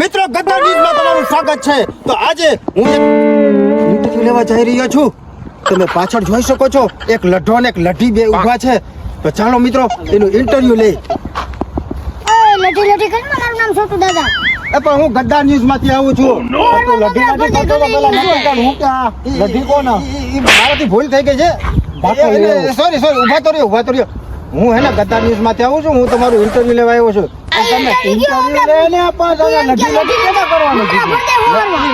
મિત્રો ગદ્દા ન્યૂઝમાં તમારું સ્વાગત છે. તો આજે હું એક ઇન્ટરવ્યુ લેવા જઈ રહ્યો છું. તમે પાછળ જોઈ શકો છો એક લઢો અને એક લઢી બે ઊભા છે. તો ચાલો મિત્રો એનું ઇન્ટરવ્યુ લઈ લઢી લટી કર મારું નામ છોટુ દાદા. એ પણ હું ગદ્દા ન્યૂઝમાંથી આવું છું. તો લઢી લઢી કરતો તો પેલા નક્કી હું કે લઢી કોણ? મારાથી ભૂલ થઈ ગઈ છે. સોરી સોરી ઊભા તો રહ્યો ઊભા તો રહ્યો. હું હે ને ગદ્દાર ન્યૂઝમાંથી આવું છું હું તમારું ઇન્ટરવ્યુ લેવા આવ્યો છું. તમે ઇન્ટરવ્યુ લઈને આપા તમે નથી નથી કેતા કરવાનું કીધું?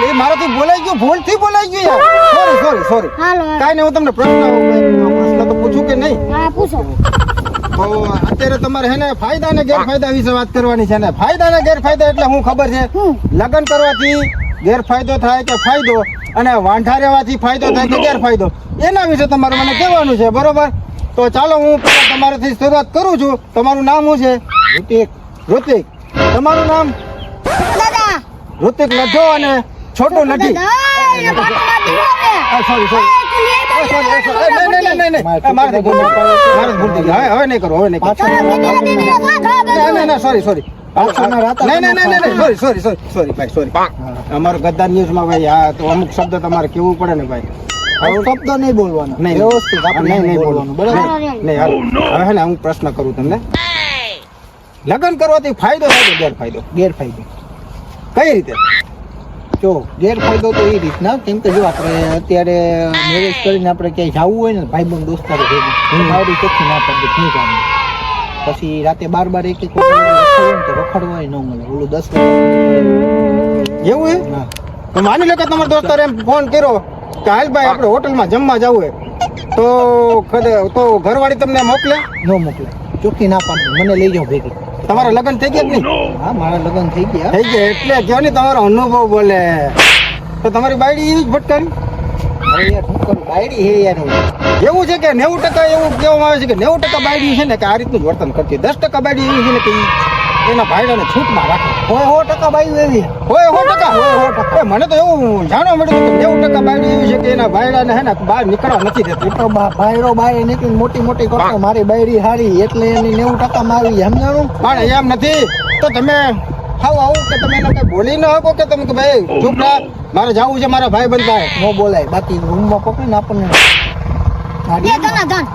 એ મારાથી બોલાઈ ગયું ભૂલથી બોલાઈ ગયું યાર. Sorry sorry sorry. કાંઈ નહીં હું તમને પ્રશ્ન પ્રશ્ન તો પૂછું કે નહીં? હા પૂછો. તો અત્યારે તમારે હે ને ફાયદા ને ગેરફાયદા વિશે વાત કરવાની છે ને. ફાયદા ને ગેરફાયદા એટલે હું ખબર છે? લગ્ન કરવાથી ગેરફાયદો થાય કે ફાયદો? અને વાંઢા રહેવાથી ફાયદો થાય કે ગેરફાયદો? એના વિશે તમારે મને કહેવાનું છે બરોબર? તો ચાલો હું પહેલા તમારાથી શરૂઆત કરું છું. તમારું નામ શું છે? ઋતિક. ઋતિક. તમારું નામ? દાદા. ઋતિક લઢો અને છોટું નથી. સોરી સોરી સોરી સોરી અમારો ગદ્દાર ન્યૂઝમાં ભાઈ હા તો અમુક શબ્દ તમારે કેવું પડે ને ભાઈ? શબ્દ નહીં બોલવાના નહીં વ્યવસ્થિત આપણે નહીં નહીં બોલવાનું બોલવાનું બરાબર નહીં, નહીં હાલો. હવે હે ને હું પ્રશ્ન કરું તમને લગ્ન કરવાથી ફાયદો થાય કે ગેરફાયદો? ગેરફાયદો। કઈ રીતે? જો ગેરફાયદો તો એ રીતના કેમ કે જો આપણે અત્યારે મેરેજ કરીને આપણે ક્યાંય જવું હોય ને ભાઈબંધ દોસ્તારો ભેગું મારી ચોખ્ખી ના પડી નહીં જાણવું પછી રાતે બાર બાર એક એક વખત રખડવું હોય ને તો રખડવા ન મળે. ઓલું દસ વાગે એવું હે? ના તો માની લો કે તમારા દોસ્તારે એમ ફોન કર્યો. કે હાલ ભાઈ આપણે હોટલમાં જમવા જવું હે. તો તો ઘરવાળી તમને મોકલે? ન મોકલે. ચોખ્ખી ના પાડે. મને લઈ જાઓ ભેગી. તમારા લગ્ન થઈ ગયા કે નહીં? હા મારા લગ્ન થઈ ગયા. થઈ ગયા એટલે કયો ને તમારો અનુભવ બોલે. તો તમારી બાયડી એવી જ ભટકારી? બાયડી હે યાર એવું છે કે નેવું ટકા એવું કહેવામાં આવે છે કે નેવું ટકા બાયડી છે ને કે આ રીતનું જ વર્તન કરતી દસ ટકા બાયડી એવી છે ને કે એના ભાઈડાને છૂટમાં રાખે. હોય સો ટકા બાયું એવી. હોય સો ટકા હોય સો ટકા. મને તો એવું જાણવા મળ્યું કે નેવું ટકા બાયડી એવી છે કે એના ભાઈડાને હે ને બહાર નીકળવા નથી દેતી. તો બા- બાયરો નીકળી મોટી મોટી કરતો મારી બાયડી હારી એટલે એની નેવું ટકા મારી સમજાણું? પણ એમ નથી. તો તમે હાવ આવું કે તમે એને કઈ બોલી ન શકો કે તમે કે ભાઈ ચૂપ મારે જવું છે મારા ભાઈ બંધ ન બોલાય. બાકી રૂમમાં પકડીને આપણને.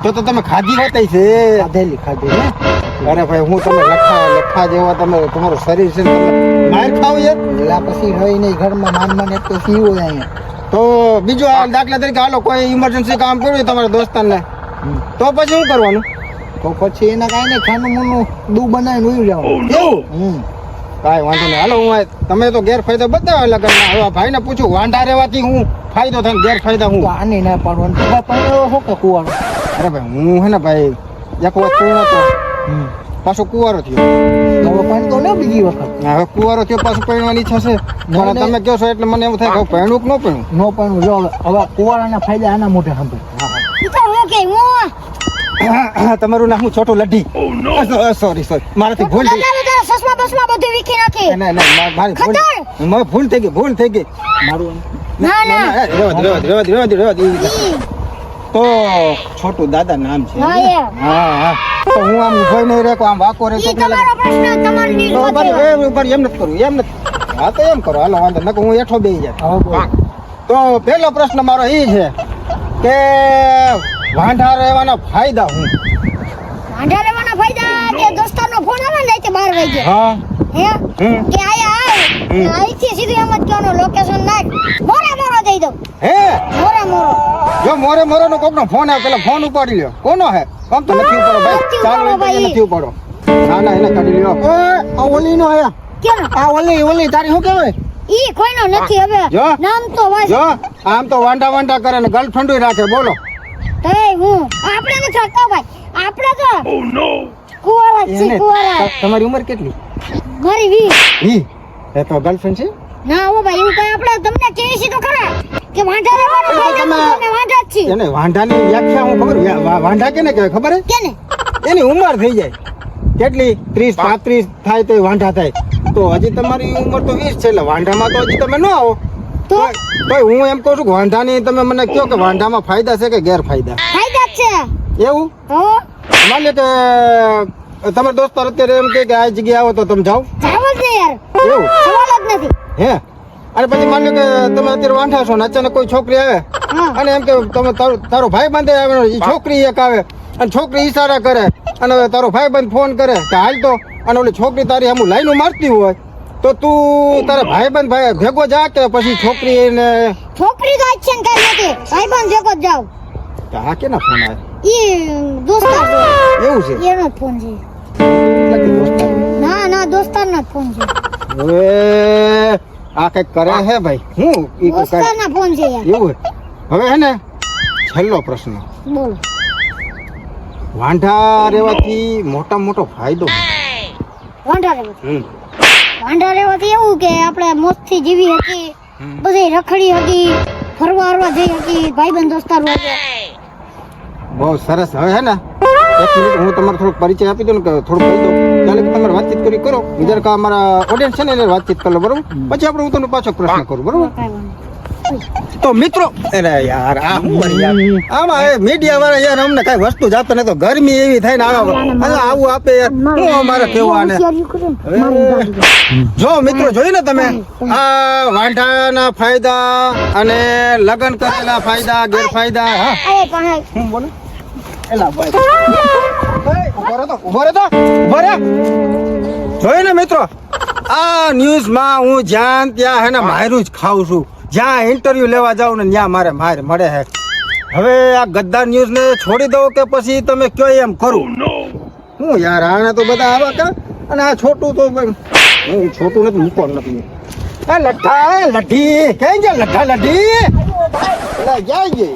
તો તો તમે ખાધી હોતી છે. ખાધેલી ખાધેલી. હે. અરે ભાઈ હું તમે લખા લખા જેવા તમે તમારું શરીર છે માર ખાવ યાર એટલે પછી રહી નહીં ઘરમાં માન માન એક તો સીવો અહીંયા. તો બીજું આ દાખલા તરીકે હાલો કોઈ ઇમરજન્સી કામ કર્યું હોય તમારા દોસ્તાને તો પછી શું કરવાનું? તો પછી એના કાંઈ નહીં ખાનું મૂનું દૂ બનાવીને ઉઈ જવાનું એવું હમ. કાંઈ વાંધો નહીં. હાલો હું તમે તો ગેરફાયદા બતાવ્યા લગ્નના હવે આ ભાઈને પૂછું વાંઢા રહેવાથી હું ફાયદો થાય ગેરફાયદા હું? તો આની ના પાડવાનું. તો પણ હો કે કુવાડો અરે ભાઈ હું હે ને ભાઈ એક વખત કુંવારો હતો. પાછો કુંવારો થયો. હવે પાણી તો ને બીજી વખત. હવે કુંવારો થયો પાછું પહેરવાની ઈચ્છા છે. પણ તમે કહો છો એટલે મને એવું થાય કે હવે કે ન પરણું ન પણ જો હવે કુવારાના ફાયદા આના મોઢે સાંભળ. ઈ તો હું કે હું? તમારું નામ હું છોટું લઢી. સોરી સોરી મારાથી ભૂલ થઈ. સસમા બસમા બધું વીખી નાખી. ના ના મારી ભૂલ મારી ભૂલ થઈ ગઈ ભૂલ થઈ ગઈ. મારું ના ના રેવા રેવા રેવા રેવા. તો છોટું દાદા નામ છે. હા, હા તો હું આમ ઊભો નહીં રહે આમ વાકો રે તો તમારો પ્રશ્ન તમારી. એમ ઉપર એમ નથી કરું એમ નથી. હા તો એમ કરો હાલો વાંધો નકો હું એઠો બેહી જાય તો પહેલો પ્રશ્ન મારો એ છે કે વાંઢા રહેવાના ફાયદા હું? વાંઢા લેવાના કે દોસ્તારનો ફોન આવે ને રાતે 12 વાગે હા. હે? હમ. કે આયા આય. અહીંથી સીધું એમ જ કહેવાનું લોકેશન નાખ. મોરે મોરો દઈ દઉં. હે? મોરે મોરો. જો મોરે મોરો નો કોકનો ફોન આવે પેલા ફોન ઉપાડી લ્યો. કોનો હે? આમ તો નથી ઉપાડો ભાઈ. નથી ચાલો એ ભાઈ. નથી ઉપાડો. ના ના એને કાઢી લ્યો. આ ઓલી નો આયા કેમ? આ ઓલી ઓલી તારી શું કહેવાય? ઈ કોઈનો નથી હવે. જો. નામ તો વાંચ. જો આમ તો વાંડા વાંડા કરે ને ગર્લફ્રેન્ડ રાખે બોલો. તે હું. આપણે નથી રાખતા ભાઈ. આપણે તો કુંવારા છે એને તમારી ઉંમર કેટલી? મારી 20 ઈ એ તો ગર્લફ્રેન્ડ છે? ના ઓ ભાઈ એવું કઈ આપણે તમને કહીએ છે તો ખરા. કે વાંઢા લેવાનો તો ફાયદા તમે- વાંઢા જ છે એને વાંઢાની વ્યાખ્યા હું ખબર વાંઢા કેને કહેવાય ખબર હે? કેને? એની ઉંમર થઈ જાય. કેટલી? ત્રીસ પાંત્રીસ થાય તો વાંઢા થાય. તો હજી તમારી ઉંમર તો વીસ છે એટલે વાંઢામાં તો હજી તમે ન આવો. તો? ભાઈ હું એમ કહું છું કે વાંઢાની તમે મને કહો કે વાંઢામાં ફાયદા છે કે ગેરફાયદા? ફાયદા છે. એવું? તો? માની લો કે તમારા દોસ્તાર અત્યારે એમ કે આ જગ્યાએ આવો તો તમે જાઓ. જાવ જ ને યાર. એવું? સવાલ જ નથી. હે? અને પછી માની લો કે તમે અત્યારે વાંઠા છો ને અચાનક કોઈ છોકરી આવે અને એમ કે તમે તારો ભાઈ બંધ આવે એ છોકરી એક આવે અને છોકરી ઈશારા કરે અને તારો ભાઈ બંધ ફોન કરે કે હાલ તો અને ઓલી છોકરી તારી આમ લાઈનો મારતી હોય તો તું તારા ભાઈ બંધ ભાઈ ભેગો જા કે પછી છોકરી ને છોકરી તો આજ છે ને કાંઈ નથી. ભાઈબંધ ભેગો જ હા કે ના ફોન આવે ઈ દોસ્તાર છે. એવું છે? એનો ફોન છે. એટલે કે દોસ્તાર. ના ના દોસ્તારનો ફોન છે. હવે આ કંઈક કરે હે ભાઈ? હું ઈ કોઈ ફોન છે એવું હવે હે ને છેલ્લો પ્રશ્ન. બોલો. વાંઢા રહેવાથી મોટા મોટો ફાયદો વાંઢા રહેવા વાંઢા રહેવાથી એવું કે આપણે મોજથી જીવી હતી બધી રખડી હતી ફરવા ફરવા જઈ હતી ભાઈબંધ દોસ્તાર હોય બહુ સરસ. હવે હે ને એક મિનિટ હું તમારો થોડોક પરિચય આપી દઉં ને કે થોડુંક કહી દઉં. ચાલે કે તમારે વાતચીત કરી કરો. બીજા કા અમારા ઓડિયન્સ છે ને એને વાતચીત કરો બરોબર? પછી આપણે હું તમને પાછો પ્રશ્ન કરું બરોબર? તો મિત્રો અરે યાર આ આમાં મીડિયા વાળા યાર અમને કઈ વસ્તુ જાતો ને તો ગરમી એવી થાય ને આવા આવું આપે યાર. હું અમારે કેવું આને. જો મિત્રો જોયું ને તમે? આ વાંઢાના ફાયદા અને લગ્ન કરેલા ફાયદા ગેરફાયદા હા. હું બોલું? એલા ભાઈ. ઊભો રહો તો ઊભો રહો તો ઊભો રહે જોયું મિત્રો? આ ન્યૂઝમાં હું જ્યાં ત્યાં હે ને મારું જ ખાઉં છું. જ્યાં ઇન્ટરવ્યૂ લેવા જાઉં ને ત્યાં મારે માર મળે હે. હવે આ ગદ્દાર ન્યૂઝને છોડી દઉં કે પછી તમે કયો એમ કરું? હું યાર આને તો બધા આવા કા? અને આ છોટું તો હું છોટું નથી મૂકવાનું નથી. આ લઠ્ઠા લઠ્ઠી. કઈ ગયા લઠ્ઠા લઠ્ઠી? જાય ગઈ?